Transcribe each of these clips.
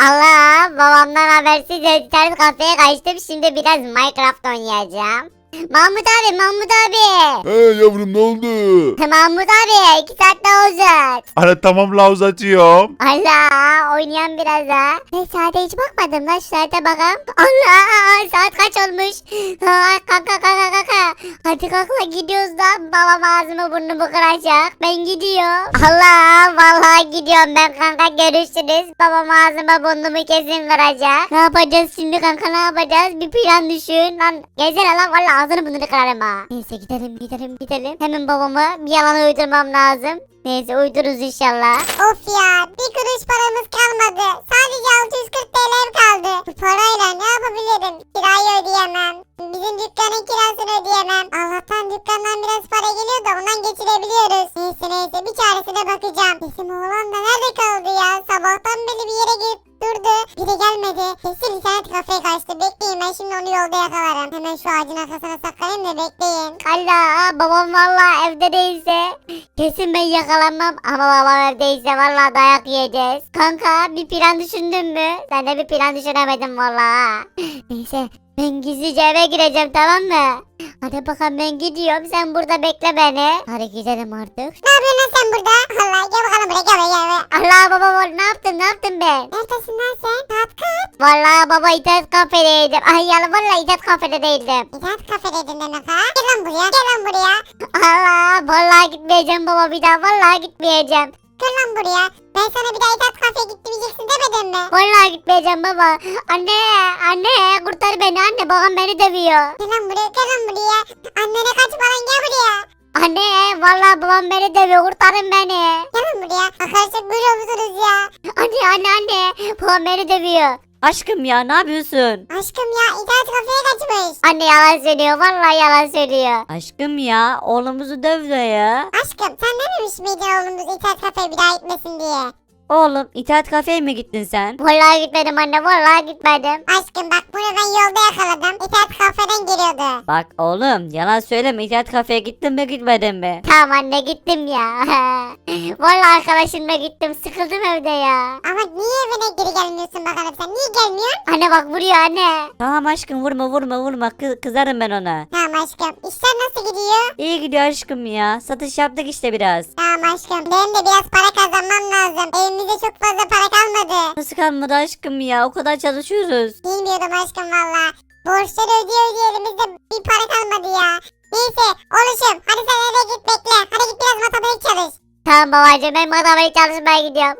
Allah babamdan habersiz internet kafeye kaçtım. Şimdi biraz Minecraft oynayacağım. Mahmut abi Mahmut abi. He yavrum ne oldu? Mahmut abi iki saat daha uzat. Ana tamam la uzatıyorum. Allah oynayan biraz daha. Ne saate hiç bakmadım lan şu saate bakalım. Allah saat kaç olmuş. Ha, Kaka kaka kaka. Hadi kalkla gidiyoruz lan. Babam ağzımı burnumu kıracak. Ben gidiyorum. Allah vallahi gidiyorum ben kanka görüşürüz. Babam ağzıma burnumu kesin kıracak. Ne yapacağız şimdi kanka ne yapacağız? Bir plan düşün. Lan gezene lan valla ağzını burnunu kırarım ha. Neyse gidelim gidelim gidelim. Hemen babama bir yalan uydurmam lazım. Neyse uydururuz inşallah. Of ya bir kuruş paramız kalmadı. Sadece 640 TL'm kaldı. Bu parayla ne yapabilirim? Kirayı ödeyemem. Bizim dükkanın kirasını ödeyemem. Allah'tan dükkandan biraz para geliyor da ondan geçirebiliyoruz. Neyse neyse bir çaresine bakacağım. Bizim oğlan da nerede kaldı ya? Sabahtan beri bir yere gidip durdu. Bir de gelmedi. Kesin internet kafeye kaçtı. Ben şimdi onu yolda yakalarım. Hemen şu ağacın arkasına saklanayım da bekleyin. Allah babam valla evde değilse kesin ben yakalanmam ama babam evdeyse valla dayak yiyeceğiz. Kanka bir plan düşündün mü? Sen de bir plan düşünemedin valla. Neyse ben gizlice eve gireceğim tamam mı? Hadi bakalım ben gidiyorum sen burada bekle beni. Hadi gidelim artık. Ne yapıyorsun lan sen burada? Allah gel bakalım buraya gel buraya gel buraya. Allah baba baba, ne yaptın ne yaptın ben? Neredesin lan sen? Saat kaç? Valla baba internet kafedeydim. Ay yalan valla internet kafede değildim. İnternet kafedeydin demek ha? Gel lan buraya gel lan buraya. Allah vallahi gitmeyeceğim baba bir daha vallahi gitmeyeceğim. Gel lan buraya. Ben sana bir daha internet kafeye gitmeyeceksin demedim mi? Vallahi gitmeyeceğim baba. Anne, anne kurtar beni anne. Babam beni dövüyor. Gel lan buraya gel lan buraya. Annene kaç falan gel buraya. Anne, vallahi babam beni dövüyor. Kurtarın beni. Gel lan buraya. Arkadaşlar görüyor musunuz ya? Anne, anne, anne. Babam beni dövüyor. Aşkım ya ne yapıyorsun? Aşkım ya internet kafeye kaçmış. Anne yalan söylüyor. Vallahi yalan söylüyor. Aşkım ya oğlumuzu dövdü ya. Aşkım sen dememiş miydin oğlumuz internet kafeye bir daha gitmesin diye? Oğlum internet kafeye mi gittin sen? Vallahi gitmedim anne. Vallahi gitmedim. Aşkım bak bunu ben yolda yakaladım. İnternet kafeden geliyordu. Bak oğlum yalan söyleme internet kafeye gittin mi gitmedin mi? Tamam anne gittim ya. vallahi arkadaşımla gittim. Sıkıldım evde ya. Ama niye evine geri gelmiyorsun bakalım sen? Niye gelmiyorsun? Anne bak vuruyor anne. Tamam aşkım vurma vurma vurma Kı- kızarım ben ona. Tamam aşkım. İşler nasıl gidiyor? İyi gidiyor aşkım ya. Satış yaptık işte biraz. Tamam aşkım. Benim de biraz para kazanmam lazım. Evimizde çok fazla para kalmadı. Nasıl kalmadı aşkım ya? O kadar çalışıyoruz. Bilmiyorum aşkım valla. Borçları ödeye ödeye elimizde bir para kalmadı ya. Neyse oluşum. Hadi sen eve git bekle. Hadi git biraz matematik çalış. Tamam babacığım ben matematik çalışmaya gidiyorum.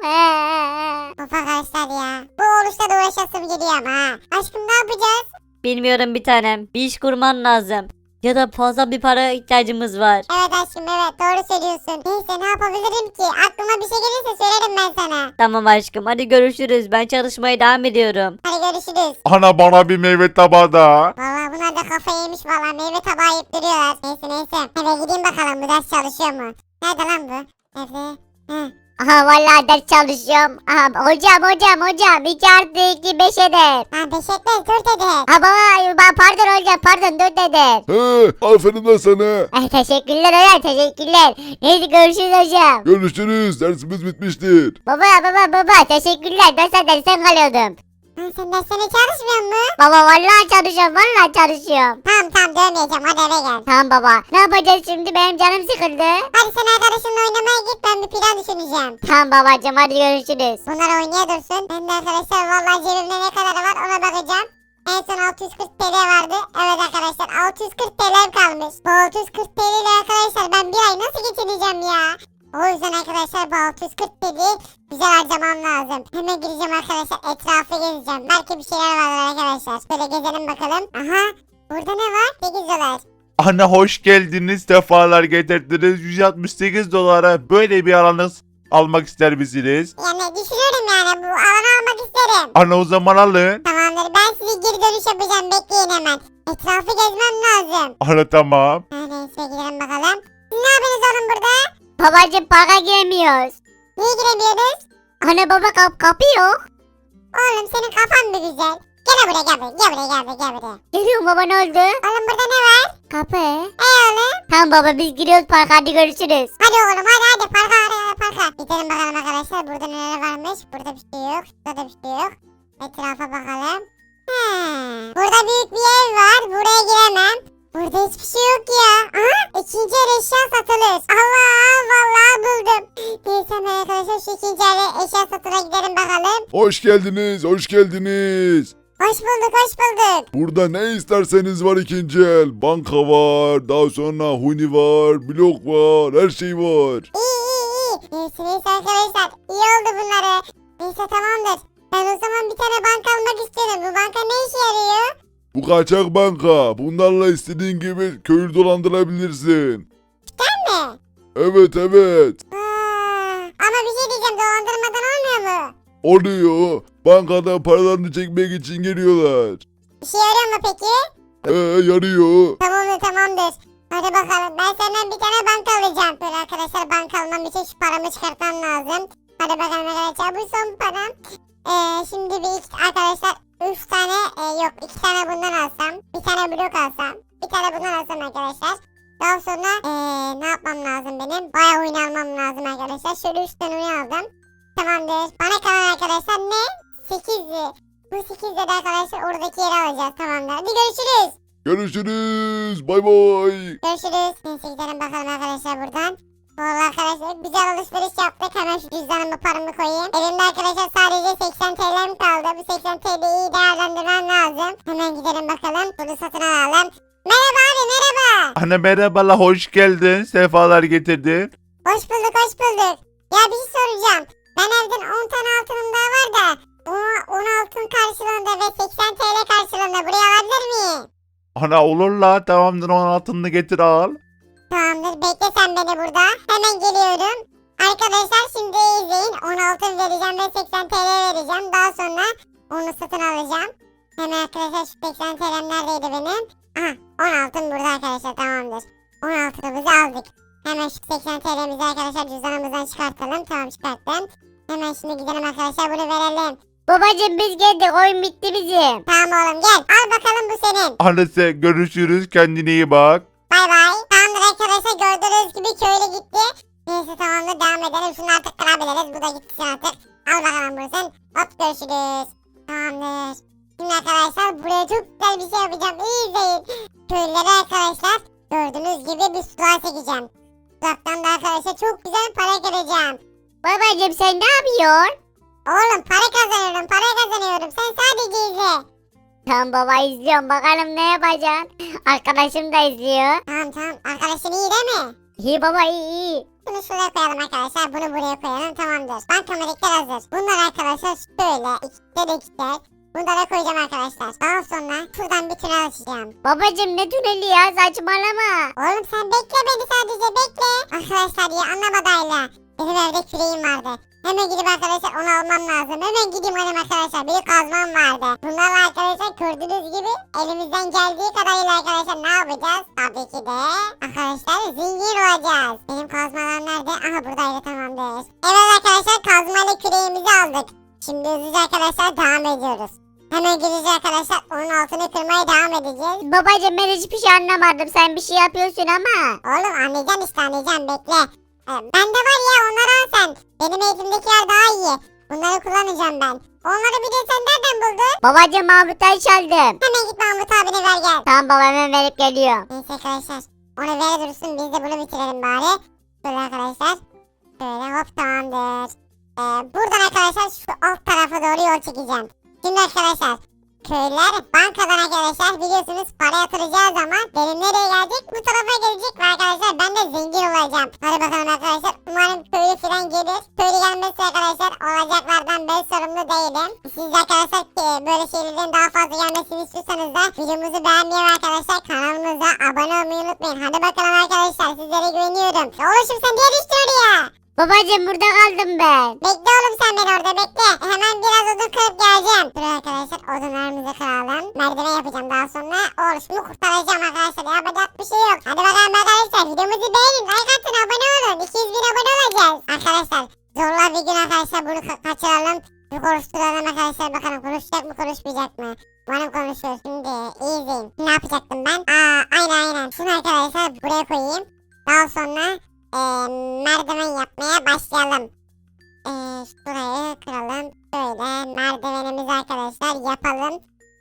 Of arkadaşlar ya. Bu oruçla da uğraşasım geliyor ama ha. Aşkım ne yapacağız? Bilmiyorum bir tanem. Bir iş kurman lazım. Ya da fazla bir para ihtiyacımız var. Evet aşkım evet doğru söylüyorsun. Neyse ne yapabilirim ki? Aklıma bir şey gelirse söylerim ben sana. Tamam aşkım hadi görüşürüz. Ben çalışmaya devam ediyorum. Hadi görüşürüz. Ana bana bir meyve tabağı da. Valla bunlar da kafa yemiş valla. Meyve tabağı yiyip duruyorlar. Neyse neyse. Eve gideyim bakalım bu ders çalışıyor mu? Nerede lan bu? Evde. Heh. Aha vallahi ders çalışıyorum. Aha hocam hocam hocam 2 artı 2 5 eder. Ha etmez dört eder. Ha baba ba- pardon hocam pardon 4 eder. He aferin lan sana. Eh, teşekkürler hocam teşekkürler. Neyse görüşürüz hocam. Görüşürüz dersimiz bitmiştir. Baba baba baba teşekkürler. Ben zaten sen kalıyordum. Ha, sen derslere çalışmıyor mu? Baba vallahi çalışıyorum vallahi çalışıyorum. Tamam tamam dövmeyeceğim hadi eve gel. Tamam baba ne yapacağız şimdi benim canım sıkıldı. Hadi sen arkadaşınla oynamaya git plan düşüneceğim. Tamam babacığım hadi görüşürüz. Bunlar oynaya dursun. Ben de arkadaşlar vallahi cebimde ne kadar var ona bakacağım. En son 640 TL vardı. Evet arkadaşlar 640 TL'm kalmış. Bu 640 TL ile arkadaşlar ben bir ay nasıl geçireceğim ya? O yüzden arkadaşlar bu 640 TL güzel harcamam lazım. Hemen gireceğim arkadaşlar etrafı gezeceğim. Belki bir şeyler vardır arkadaşlar. Şöyle gezelim bakalım. Aha burada ne var? 8 dolar. Ana hoş geldiniz. Defalar getirdiniz. 168 dolara böyle bir alanız almak ister misiniz? Yani düşünüyorum yani bu alanı almak isterim. Ana o zaman alın. Tamamdır ben size geri dönüş yapacağım bekleyin hemen. Etrafı gezmem lazım. Ana tamam. Ha, Neyse gidelim bakalım. Siz ne yapıyorsunuz oğlum burada? Babacığım parka giremiyoruz. Niye giremiyoruz? Anne baba kap kapı yok. Oğlum senin kafan mı güzel? Gel buraya gel buraya gel buraya gel buraya gel buraya. Geliyorum baba ne oldu? Oğlum burada ne var? Kapı. Ey oğlum. Tamam baba biz giriyoruz parka hadi görüşürüz. Hadi oğlum hadi hadi parka hadi parka. Gidelim bakalım arkadaşlar burada neler varmış. Burada bir şey yok. Burada da bir şey yok. Etrafa bakalım. Hmm. Burada büyük bir ev var. Buraya giremem. Burada hiçbir şey yok ya. Aha ikinci el eşya satılır. Allah vallahi buldum. Neyse arkadaşlar şu ikinci el eşya satına gidelim bakalım. Hoş geldiniz, hoş geldiniz. Hoş bulduk hoş bulduk. Burada ne isterseniz var ikinci el. Banka var, daha sonra huni var, blok var, her şey var. İyi iyi iyi. Neyse neyse arkadaşlar. İyi oldu bunları. Neyse tamamdır. Ben o zaman bir tane banka almak istiyorum. Bu banka ne işe yarıyor? Bu kaçak banka. Bunlarla istediğin gibi köyü dolandırabilirsin. Mi? Evet evet. Aa, ama bir şey diyeceğim dolandırmadan olmuyor mu? Oluyor. Bankada paralarını çekmek için geliyorlar. İşe yarıyor mu peki? Ee yarıyor. Tamamdır tamamdır. Hadi bakalım ben senden bir tane banka alacağım. Böyle arkadaşlar banka almam için şu paramı çıkartmam lazım. Hadi bakalım arkadaşlar bu son param. Ee, şimdi bir iki, arkadaşlar 3 tane e, yok 2 tane bundan alsam. Bir tane blok alsam. Bir tane bundan alsam arkadaşlar. Daha sonra e, ne yapmam lazım benim? Bayağı oyun almam lazım arkadaşlar. Şöyle 3 tane oyun aldım. Tamamdır. Bana kalan arkadaşlar ne? 8'li. Bu 8'de de arkadaşlar oradaki yeri alacağız. Tamamdır. Hadi görüşürüz. Görüşürüz. Bay bay. Görüşürüz. Neyse gidelim bakalım arkadaşlar buradan. Vallahi arkadaşlar güzel alışveriş yaptık. Hemen şu cüzdanıma paramı koyayım. Elimde arkadaşlar sadece 80 TL'm kaldı. Bu 80 TL'yi iyi değerlendirmem lazım. Hemen gidelim bakalım. Bunu satın alalım. Merhaba abi merhaba. Anne merhabalar hoş geldin. Sefalar getirdin. Hoş bulduk hoş bulduk. Ya bir şey soracağım. Ben evden 10 tane altınım daha var da. Onu 10 altın karşılığında ve 80 TL karşılığında buraya alabilir miyim? Ana olur la tamamdır onun altını getir al. Tamamdır bekle sen beni burada. Hemen geliyorum. Arkadaşlar şimdi izleyin. 10 altın vereceğim ve 80 TL vereceğim. Daha sonra onu satın alacağım. Hemen arkadaşlar şu 80 TL'm neredeydi benim? Aha 10 altın burada arkadaşlar tamamdır. 10 altınımızı aldık. Hemen şu 80 TL'mizi arkadaşlar cüzdanımızdan çıkartalım. Tamam çıkarttım. Hemen şimdi gidelim arkadaşlar bunu verelim. Babacım biz geldik oyun bitti bizim. Tamam oğlum gel. Al bakalım bu senin. Annesi görüşürüz kendine iyi bak. Bay bay. Tamamdır arkadaşlar gördüğünüz gibi köylü gitti. Neyse tamamdır devam edelim. Şunu artık kırabiliriz. Bu da gitsin artık. Al bakalım bunu sen. Hop görüşürüz. Tamamdır. Şimdi arkadaşlar buraya çok güzel bir şey yapacağım. İyi izleyin. Köylülere arkadaşlar gördüğünüz gibi bir sular çekeceğim. Uzaktan da arkadaşlar çok güzel para göreceğim. Babacım sen ne yapıyorsun? Oğlum para kazanıyorum para kazanıyorum. Sen sadece izle. Tamam baba izliyorum bakalım ne yapacaksın. Arkadaşım da izliyor. Tamam tamam. Arkadaşın iyi değil mi? İyi baba iyi iyi. Bunu şuraya koyalım arkadaşlar. Bunu buraya koyalım. Tamamdır. Banka melekler hazır. Bunlar arkadaşlar şöyle ikişer ikişer. Bunlara koyacağım arkadaşlar. Daha sonra şuradan bir tünel açacağım. Babacım ne tüneli ya saçmalama. Oğlum sen bekle beni sadece bekle. Arkadaşlar ya anlamadayla. Benim evde küreğim vardı. Hemen gidip arkadaşlar onu almam lazım. Hemen gideyim alayım arkadaşlar. Büyük kazmam vardı. Bunlarla arkadaşlar gördüğünüz gibi elimizden geldiği kadarıyla arkadaşlar ne yapacağız? Tabii ki de arkadaşlar zengin olacağız. Benim kazmalar nerede? Aha buradaydı tamamdır. Evet arkadaşlar kazmayla küreğimizi aldık. Şimdi hızlıca arkadaşlar devam ediyoruz. Hemen gideceğiz arkadaşlar. Onun altını kırmaya devam edeceğiz. Babacım ben hiçbir şey anlamadım. Sen bir şey yapıyorsun ama. Oğlum anlayacaksın işte anlayacaksın bekle. Ee, bende var ya onları al sen. Benim eğitimdekiler daha iyi. Bunları kullanacağım ben. Onları bir de sen nereden buldun? Babacım Mahmut'tan çaldım. Hemen git Mahmut abine ver gel. Tamam baba hemen verip geliyorum. Neyse arkadaşlar. Onu ver dursun biz de bunu bitirelim bari. Böyle arkadaşlar. Böyle hop tamamdır. Ee, buradan arkadaşlar şu alt tarafa doğru yol çekeceğim. Şimdi arkadaşlar. Köylüler bankadan arkadaşlar biliyorsunuz para yatıracağı zaman benim nereye gelecek? Bu tarafa gelecek ve arkadaşlar ben de zengin olacağım. Hadi bakalım arkadaşlar. Umarım köylü falan gelir. Köylü gelmezse arkadaşlar olacaklardan ben sorumlu değilim. Siz arkadaşlar e, böyle şeylerin daha fazla gelmesini istiyorsanız da videomuzu beğenmeyi arkadaşlar kanalımıza abone olmayı unutmayın. Hadi bakalım arkadaşlar sizlere güveniyorum. Oğlum sen diğer işte oraya. Babacım burada kaldım ben. Bekle oğlum sen beni orada bekle. Hemen biraz odun kırıp geleceğim. Dur arkadaşlar odunlarımızı kıralım. Merdiven yapacağım daha sonra. Oluşumu kurtaracağım arkadaşlar. Yapacak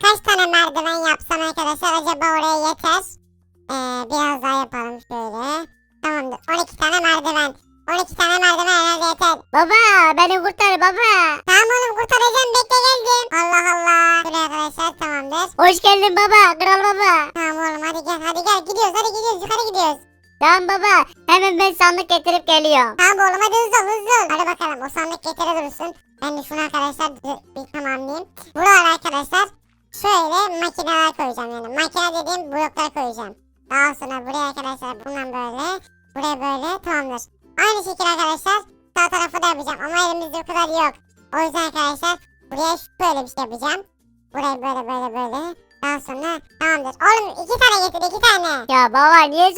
Kaç tane merdiven yapsam arkadaşlar acaba oraya yeter? Ee, biraz daha yapalım şöyle. Tamamdır. 12 tane merdiven. 12 tane merdiven herhalde yeter. Baba beni kurtar baba. Tamam oğlum kurtaracağım bekle geldim. Allah Allah. Şuraya arkadaşlar tamamdır. Hoş geldin baba kral baba. Tamam oğlum hadi gel hadi gel gidiyoruz hadi gidiyoruz yukarı gidiyoruz. Tamam baba hemen ben sandık getirip geliyorum. Tamam oğlum hadi hızlı ol hızlı ol. Hadi bakalım o sandık getire durursun. Ben de şunu arkadaşlar bir-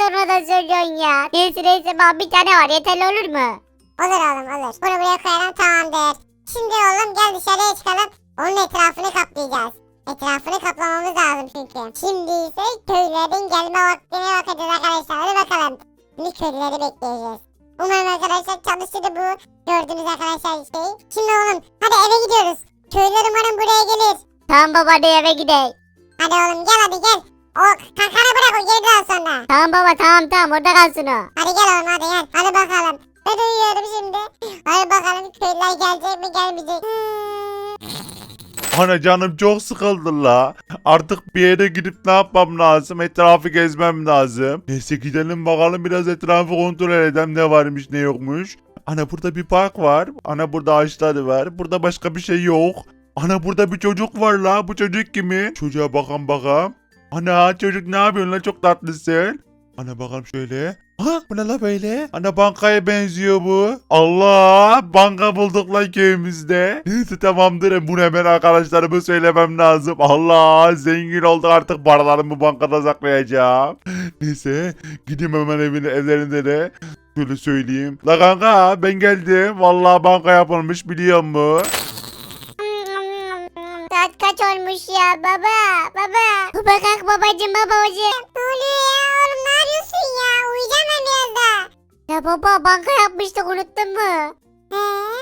sonradan söylüyorsun ya? Neyse neyse baba bir tane var yeterli olur mu? Olur oğlum olur. Bunu buraya koyalım tamamdır. Şimdi oğlum gel dışarıya çıkalım. Onun etrafını kaplayacağız. Etrafını kaplamamız lazım çünkü. Şimdi ise köylerin gelme vaktine bakacağız arkadaşlar. Hadi bakalım. Şimdi köylüleri bekleyeceğiz. Umarım arkadaşlar çalışır bu gördüğünüz arkadaşlar şey. Şimdi oğlum hadi eve gidiyoruz. Köylüler umarım buraya gelir. Tamam baba hadi eve gidelim. Hadi oğlum gel hadi gel. O kankana bırak o. Tamam baba tamam tamam orada kalsın o. Hadi gel oğlum hadi gel. Hadi bakalım. Ben uyuyorum şimdi. Hadi bakalım köylüler gelecek mi gelmeyecek. Ana canım çok sıkıldı la. Artık bir yere gidip ne yapmam lazım? Etrafı gezmem lazım. Neyse gidelim bakalım biraz etrafı kontrol edelim ne varmış ne yokmuş. Ana burada bir park var. Ana burada ağaçlar var. Burada başka bir şey yok. Ana burada bir çocuk var la. Bu çocuk kimi? Çocuğa bakalım bakalım. Ana çocuk ne yapıyorsun la çok tatlısın. Ana bakalım şöyle. Ha bu ne la böyle? Ana bankaya benziyor bu. Allah banka bulduk la köyümüzde. Neyse tamamdır. Bunu hemen arkadaşlarıma söylemem lazım. Allah zengin olduk artık paralarımı bankada saklayacağım. Neyse gideyim hemen evine evlerinde de. Şöyle söyleyeyim. La kanka ben geldim. Vallahi banka yapılmış biliyor musun? Saat olmuş ya baba baba. Baba kalk babacım babacım. Ne oluyor ya oğlum ne yapıyorsun ya? Uyuyacağım ben. Ya baba banka yapmıştık unuttun mu? He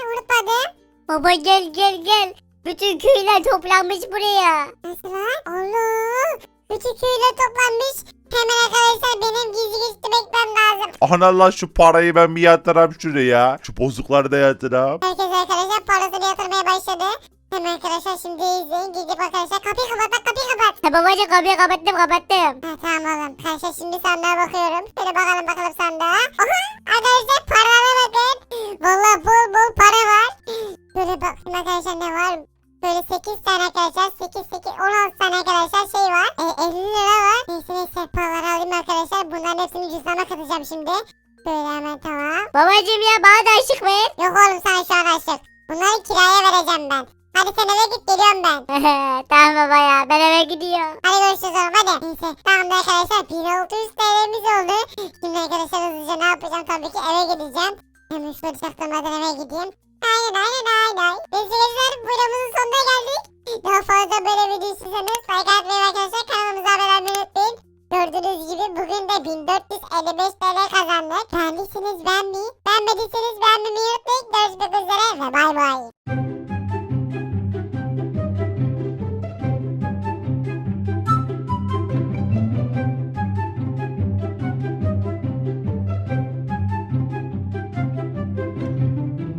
unutmadım. Baba gel gel gel. Bütün köyler toplanmış buraya. Nasıl lan? Allah. Bütün köyler toplanmış. Hemen arkadaşlar benim gizli geçti bekmem lazım. Ana la şu parayı ben bir yatırayım şuraya. Şu bozukları da yatırayım. Herkes arkadaşlar parasını yatırmaya başladı. Hemen arkadaşlar şimdi izleyin. Gidip arkadaşlar kapıyı kapat bak kapıyı kapat. Ha babacım kapıyı kapattım kapattım. Ha, tamam oğlum. Arkadaşlar şimdi sandığa bakıyorum. Şöyle bakalım bakalım sandığa. Aha arkadaşlar paralara bakın. Valla bol bol para var. Böyle bakayım arkadaşlar ne var. Böyle 8 tane arkadaşlar 8 8 16 tane arkadaşlar şey var. E, 50 lira var. Neyse neyse paraları alayım arkadaşlar. Bunların hepsini cüzdana katacağım şimdi. Böyle hemen tamam. Babacım ya bana da ışık ver. Yok oğlum sana şu an aşık. Bunları kiraya vereceğim ben. Hadi sen eve git geliyorum ben. tamam baba ya ben eve gidiyorum. Hadi görüşürüz oğlum hadi. Neyse tamam da arkadaşlar 1600 TL'miz oldu. Şimdi arkadaşlar hızlıca ne yapacağım tabii ki eve gideceğim. Hemen şöyle çaktırmadan eve gideyim. Aynen aynen aynen. Arkadaşlar videomuzun sonuna geldik. Daha fazla böyle video istiyorsanız like atmayı arkadaşlar kanalımıza abone olmayı unutmayın. Gördüğünüz gibi bugün de 1455 TL kazandık. Beğendiyseniz beğenmeyi, beğenmediyseniz beğenmemeyi unutmayın. Görüşmek üzere ve bay bay.